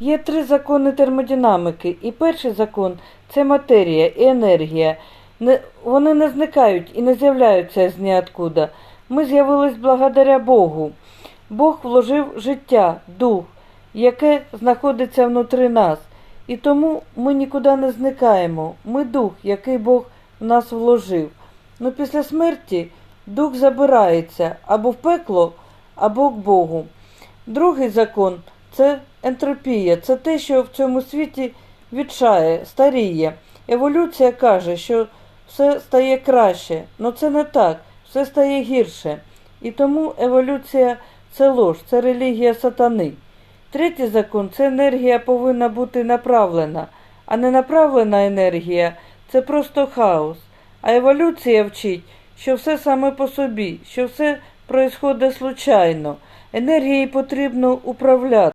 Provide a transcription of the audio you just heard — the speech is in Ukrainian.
Є три закони термодинаміки, і перший закон це матерія і енергія. Не, вони не зникають і не з'являються з ніоткуда. Ми з'явились благодаря Богу. Бог вложив життя, дух, яке знаходиться внутрі нас. І тому ми нікуди не зникаємо. Ми дух, який Бог в нас вложив. Ну після смерті дух забирається або в пекло, або к Богу. Другий закон це ентропія, це те, що в цьому світі відчає, старіє. Еволюція каже, що все стає краще, але це не так, все стає гірше. І тому еволюція це лож, це релігія сатани. Третій закон це енергія повинна бути направлена, а не направлена енергія це просто хаос. А еволюція вчить, що все саме по собі, що все происходить случайно. Енергією потрібно управляти.